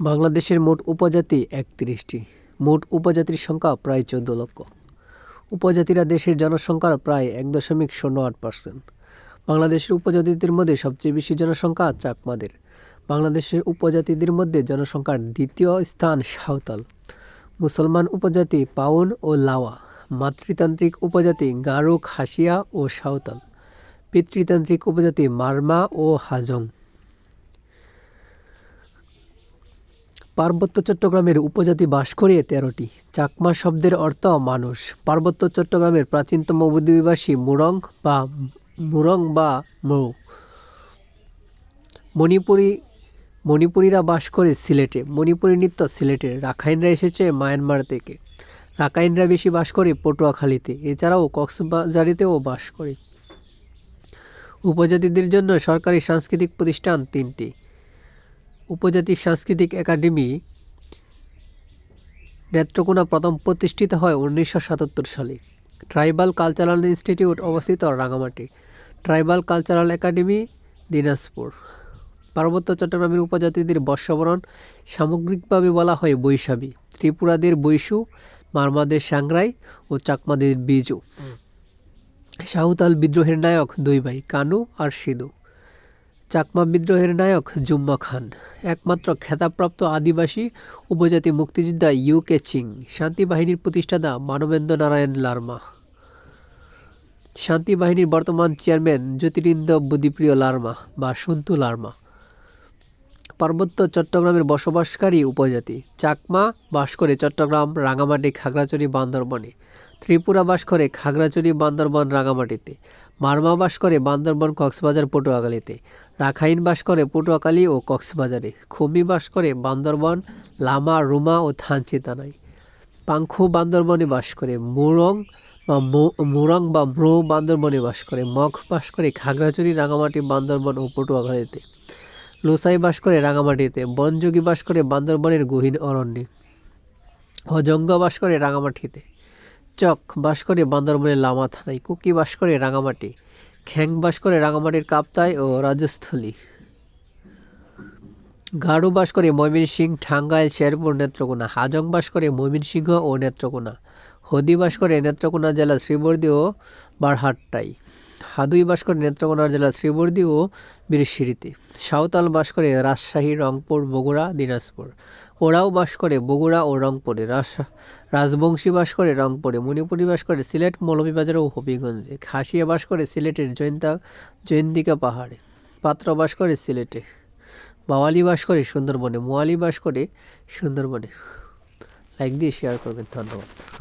বাংলাদেশের মোট উপজাতি একত্রিশটি। মোট উপজাতির সংখ্যা প্রায় চোদ্দ লক্ষ। উপজাতিরা দেশের জনসংখ্যার প্রায় এক দশমিক শূন্য আট পার্সেন্ট। বাংলাদেশের উপজাতিদের মধ্যে সবচেয়ে বেশি জনসংখ্যা চাকমাদের। বাংলাদেশের উপজাতিদের মধ্যে জনসংখ্যার দ্বিতীয় স্থান সাঁওতাল। মুসলমান উপজাতি পাউন ও লাওয়া, মাতৃতান্ত্রিক উপজাতি গারো, খাসিয়া ও সাঁওতাল। পিতৃতান্ত্রিক উপজাতি মারমা ও হাজং। পার্বত্য চট্টগ্রামের উপজাতি বাস করে তেরোটি। চাকমা শব্দের অর্থ মানুষ। পার্বত্য চট্টগ্রামের প্রাচীনতম অধিবাসী মুরং বা মুরং বা মৌ। মণিপুরী, মণিপুরীরা বাস করে সিলেটে। মণিপুরী নৃত্য সিলেটে রাখাইনরা এসেছে মায়ানমার থেকে। রাখাইনরা বেশি বাস করে পটুয়াখালীতে। এছাড়াও কক্সবাজারিতেও বাস করে। উপজাতিদের জন্য সরকারি সাংস্কৃতিক প্রতিষ্ঠান তিনটি। উপজাতি সাংস্কৃতিক একাডেমি নেত্রকোনা প্রথম প্রতিষ্ঠিত হয় উনিশশো সাতাত্তর সালে। ট্রাইবাল কালচারাল ইনস্টিটিউট অবস্থিত Rangamati tribal cultural academy Dinajpur. পার্বত্য চট্টগ্রামের উপজাতিদের বর্ষবরণ সামগ্রিকভাবে বলা হয় বৈশাখী। ত্রিপুরাদের বৈশু মারমাদের সাংরাই ও চাকমাদের বিজু। সাঁওতাল বিদ্রোহের নায়ক দুই ভাই কানু আর সিধু। চাকমা বিদ্রোহের নায়ক জুম্মা খান, একমাত্র খেতাবপ্রাপ্ত আদিবাসী উপজাতি মুক্তিযোদ্ধা ইউ কে চিং, শান্তি বাহিনীর প্রতিষ্ঠাতা মানবেন্দ্র নারায়ণ লার্মা। শান্তি বাহিনীর বর্তমান চেয়ারম্যান জ্যোতিরিন্দ্র বুদ্ধিপ্রিয় লার্মা বা সন্তু লার্মা। পার্বত্য চট্টগ্রামের বসবাসকারী উপজাতি, চাকমা বাস করে চট্টগ্রাম, রাঙামাটি, খাগড়াছড়ি, বান্দরবনে, ত্রিপুরা বাস করে খাগড়াছড়ি, বান্দরবন, রাঙামাটিতে। মারমা বাস করে বান্দরবন কক্সবাজার পটুয়াখালীতে, রাখাইন বাস করে পটুয়াখালী ও কক্সবাজারে, খুমি বাস করে বান্দরবন, লামা, রুমা ও থানচি তানাই পাংখু বান্দরবনে বাস করে মুরং বা মুরং বা ম্রো বান্দরবনে বাস করে মখ বাস করে খাগড়াছড়ি, রাঙামাটি বান্দরবন ও পটুয়াখালীতে। লোসাই বাস করে রাঙামাটিতে, বনযোগী বাস করে বান্দরবনের গহীন অরণ্যে। অজঙ্গ বাস করে রাঙামাটিতে। চক বাস করে বান্দরবনের লামা থানায়, কুকি বাস করে রাঙামাটি, খ্যাং বাস করে রাঙামাটির কাপ্তাই ও রাজস্থলী। গাড়ু বাস করে ময়মনসিংহ, ঠাঙ্গাইল, শেরপুর নেত্রকোনা, হাজং বাস করে ময়মনসিংহ ও নেত্রকোনা হদি বাস করে নেত্রকোনা জেলা শ্রীবর্দী ও বারহাট্টাই হাদুই বাস করে নেত্রকোনা জেলার শ্রীবর্দী ও বীরশিরিতে। সাঁওতাল বাস করে রাজশাহী, রংপুর, বগুড়া, দিনাজপুর। ওরাও বাস করে বগুড়া ও রংপুরে। রাজবংশী বাস করে রংপুরে। মণিপুরি বাস করে সিলেট, মৌলভীবাজার ও হবিগঞ্জে। খাসিয়া বাস করে সিলেটের জয়ন্তা জয়ন্তিকা পাহাড়ে। পাত্র বাস করে সিলেটে। বাওয়ালি বাস করে সুন্দরবনে। মোয়ালি বাস করে সুন্দরবনে। লাইক দিয়ে শেয়ার করবেন। ধন্যবাদ।